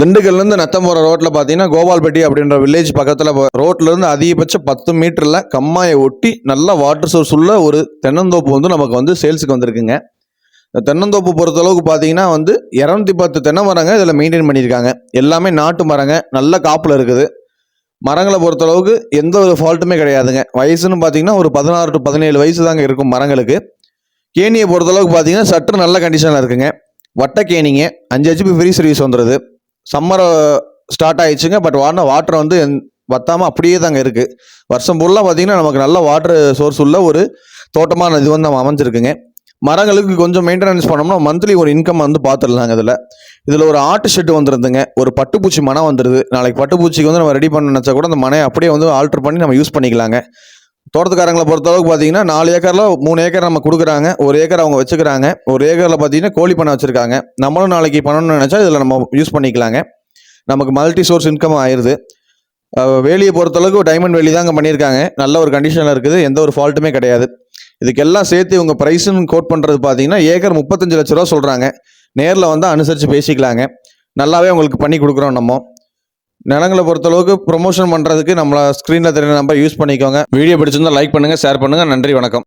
திண்டுக்கல்லேருந்து நத்தம் போகிற ரோட்டில் பார்த்தீங்கன்னா கோபால்பட்டி அப்படின்ற வில்லேஜ் பக்கத்தில் ரோட்லேருந்து அதிகபட்சம் பத்து மீட்டரில் கம்மாயை ஒட்டி நல்ல வாட்டர் சோர்ஸ் உள்ள ஒரு தென்னந்தோப்பு வந்து நமக்கு வந்து சேல்ஸுக்கு வந்திருக்குங்க. இந்த தென்னந்தோப்பு பொறுத்தளவுக்கு பார்த்தீங்கன்னா வந்து இரநூத்தி பத்து தென்னை மரங்க இதில் மெயின்டைன் பண்ணியிருக்காங்க. எல்லாமே நாட்டு மரங்க நல்ல காப்பில் இருக்குது. மரங்களை பொறுத்தளவுக்கு எந்த ஒரு ஃபால்ட்டுமே கிடையாதுங்க. வயசுன்னு பார்த்தீங்கன்னா ஒரு பதினாறு டு பதினேழு வயசு தாங்க இருக்கும் மரங்களுக்கு. கேணியை பொறுத்தளவுக்கு பார்த்தீங்கன்னா சற்று நல்ல கண்டிஷனில் இருக்குங்க. வட்ட கேணிங்க அஞ்சு ஹெச்பி ஃப்ரீ சர்வீஸ் வந்துடுது சம்மர் ஸ்டார்ட் ஆயிடுச்சுங்க. பட் வாடின வாட்டர் வந்து வத்தாமல் அப்படியே தாங்க இருக்குது வருஷம் ஃபுல்லாக பார்த்திங்கன்னா நமக்கு நல்ல வாட்டர் சோர்ஸ் உள்ள ஒரு தோட்டமான இது வந்து நம்ம அமைஞ்சிருக்குங்க. மரங்களுக்கு கொஞ்சம் மெயின்டெனன்ஸ் பண்ணோம்னா மந்த்லி ஒரு இன்கம் வந்து பார்த்துடலாங்க இதில். இதில் ஒரு ஆட்டு ஷெட்டு வந்துருதுங்க. ஒரு பட்டுப்பூச்சி மனம் வந்துடுது நாளைக்கு பட்டுப்பூச்சிக்கு வந்து நம்ம ரெடி பண்ண நினச்சா கூட அந்த மனையை அப்படியே வந்து ஆல்ட்ரு பண்ணி நம்ம யூஸ் பண்ணிக்கலாங்க. தோட்டத்துக்காரங்களை பொறுத்தளவுக்கு பார்த்தீங்கன்னா நாலு ஏக்கரில் மூணு ஏக்கர் நம்ம கொடுக்குறாங்க. ஒரு ஏக்கர் அவங்க வச்சுக்கிறாங்க. ஒரு ஏக்கரில் பார்த்தீங்கன்னா கோழி பண்ணை வச்சுருக்காங்க. நம்மளும் நாளைக்கு பண்ணணும்னு நினச்சா இதில் நம்ம யூஸ் பண்ணிக்கலாங்க. நமக்கு மல்டி சோர்ஸ் இன்கம் ஆயிடுது வேலியை பொறுத்தளவுக்கு டைமண்ட் வேலி தாங்க பண்ணியிருக்காங்க. நல்ல ஒரு கண்டிஷனில் இருக்குது. எந்த ஒரு ஃபால்ட்டுமே கிடையாது. இதுக்கெல்லாம் சேர்த்து இவங்க ப்ரைஸுன்னு கோட் பண்ணுறது பார்த்தீங்கன்னா ஏக்கர் முப்பத்தஞ்சு லட்ச ரூபா சொல்கிறாங்க நேரில் வந்து அனுசரித்து பேசிக்கலாங்க. நல்லாவே உங்களுக்கு பண்ணி கொடுக்குறோம் நம்ம. நிலங்களை பொறுத்தளவுக்கு ப்ரொமோஷன் பண்ணுறதுக்கு நம்மளை ஸ்க்ரீனில் தெரியுற நம்பர் யூஸ் பண்ணிக்கோங்க. வீடியோ பிடிச்சிருந்தா லைக் பண்ணுங்கள் ஷேர் பண்ணுங்கள் நன்றி வணக்கம்.